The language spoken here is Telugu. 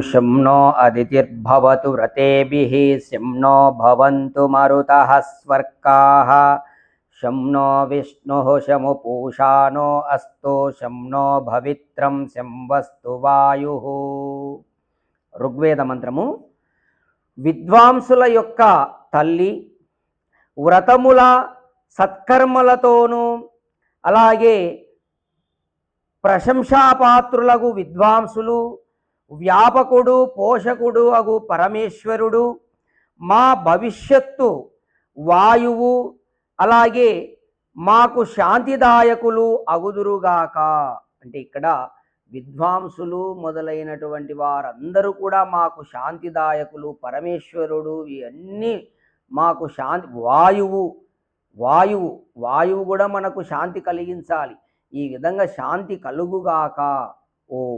శం నో అదితిర్భవతు వ్రతేభిः శం నో భవంతు మరుతः స్వర్కాः శం నో శము పూషానో అస్తు శం భవిత్రం శంవస్తు వాయు. ఋగ్వేద మంత్రము విద్వాంసుల యొక్క తల్లి వ్రతముల సత్కర్మలతోనూ అలాగే ప్రశంసాపాత్రులకు విద్వాంసులు వ్యాపకుడు పోషకుడు అగు పరమేశ్వరుడు. మా భవిష్యత్తు వాయువు అలాగే మాకు శాంతిదాయకులు అగుదురుగాక. అంటే ఇక్కడ విద్వాంసులు మొదలైనటువంటి వారందరూ కూడా మాకు శాంతిదాయకులు పరమేశ్వరుడు ఇవన్నీ మాకు శాంతి వాయువు వాయువు వాయువు కూడా మనకు శాంతి కలిగించాలి. ఈ విధంగా శాంతి కలుగుగాక. ఓ.